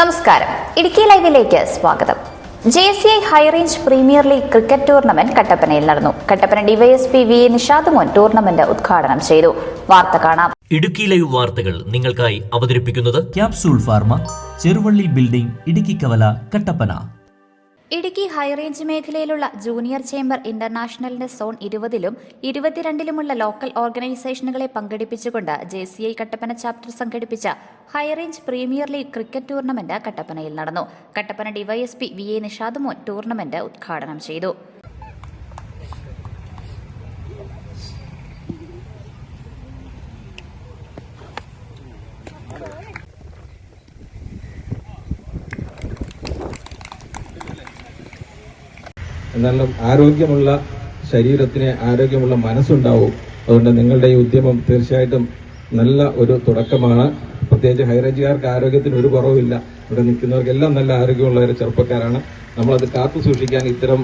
നമസ്കാരം. ഇടുക്കി ലൈവിലേക്ക് സ്വാഗതം. J C I high range premier league cricket tournament കട്ടപ്പനയിൽ നടന്നു. Kattappana DYSP V A Nishad Mon tournament ഉദ്ഘാടനം ചെയ്തു. വാർത്ത കാണാം. ഇടുക്കി ലൈവ് വാർത്തകൾ നിങ്ങൾക്കായി അവതരിപ്പിക്കുന്നത് capsule pharma Cheruvally building Idukki Kavala Kattappana. Idukki high range മേഖലയിലുള്ള ജൂനിയർ ചേംബർ ഇന്റർനാഷണലിന്റെ സോൺ ഇരുപതിലും ഇരുപത്തിരണ്ടിലുമുള്ള ലോക്കൽ ഓർഗനൈസേഷനുകളെ പങ്കെടുപ്പിച്ചുകൊണ്ട് J C I Kattappana chapter സംഘടിപ്പിച്ച high range premier league cricket tournament കട്ടപ്പനയിൽ നടന്നു. Kattappana DYSP V A Nishad Mon tournament ഉദ്ഘാടനം ചെയ്തു. എന്നാലും ആരോഗ്യമുള്ള ശരീരത്തിന് ആരോഗ്യമുള്ള മനസ്സുണ്ടാവും. അതുകൊണ്ട് നിങ്ങളുടെ ഈ ഉദ്യമം തീർച്ചയായിട്ടും നല്ല ഒരു തുടക്കമാണ്. പ്രത്യേകിച്ച് ഹൈറേഞ്ചുകാർക്ക് ആരോഗ്യത്തിന് ഒരു കുറവില്ല ഇവിടെ നിൽക്കുന്നവർക്കെല്ലാം നല്ല ആരോഗ്യമുള്ള ഒരു ചെറുപ്പക്കാരാണ്. നമ്മളത് കാത്തു സൂക്ഷിക്കാൻ ഇത്തരം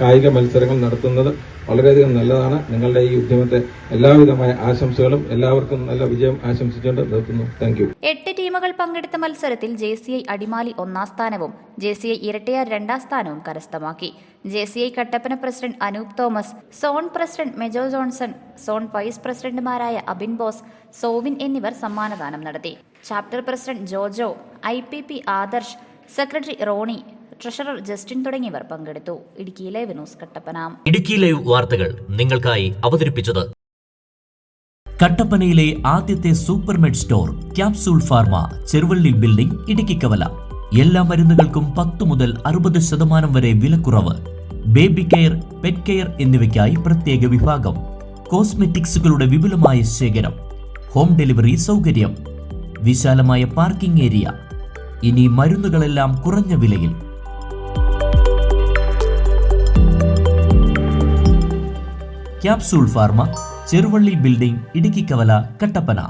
കായിക മത്സരങ്ങൾ നടത്തുന്നത് വളരെയധികം നല്ലതാണ്. നിങ്ങളുടെ ഈ ഉദ്യമത്തെ എല്ലാവിധമായ ആശംസകളും എല്ലാവർക്കും നല്ല വിജയം ആശംസിച്ചുകൊണ്ട് നിർത്തുന്നു. താങ്ക് യു എട്ട് ടീമുകൾ പങ്കെടുത്ത മത്സരത്തിൽ ജെ സി ഐ അടിമാലി ഒന്നാം സ്ഥാനവും ജെ സി ഐ ഇരട്ടയാർ രണ്ടാം സ്ഥാനവും കരസ്ഥമാക്കി. J C I Kattappana president Anoop Thomas zone president Mejo Johnson zone vice പ്രസിഡന്റുമാരായ അബിൻ ബോസ് സോവിൻ എന്നിവർ സമ്മാനദാനം നടത്തി. Chapter president Jojo I P P Adarsh secretary Roni treasurer Justin തുടങ്ങിയവർ പങ്കെടുത്തു. Idukki live news Kattappana. Idukki live വാർത്തകൾ നിങ്ങൾക്കായി അവതരിപ്പിച്ചത്. കട്ടപ്പനയിലെ ആദ്യത്തെ supermed store capsule pharma Cheruvally building Idukki Kavala. എല്ലാ മരുന്നുകൾക്കും പത്ത് മുതൽ അറുപത് ശതമാനം വരെ വിലക്കുറവ്. ബേബി കെയർ പെറ്റ് കെയർ എന്നിവയ്ക്കായി പ്രത്യേക വിഭാഗം. കോസ്മെറ്റിക്സുകളുടെ വിപുലമായ ശേഖരം. ഹോം ഡെലിവറി സൗകര്യം. വിശാലമായ പാർക്കിംഗ് ഏരിയ. ഇനി മരുന്നുകളെല്ലാം കുറഞ്ഞ വിലയിൽ. Capsule pharma Cheruvally building Idukkikkavala Kattappana.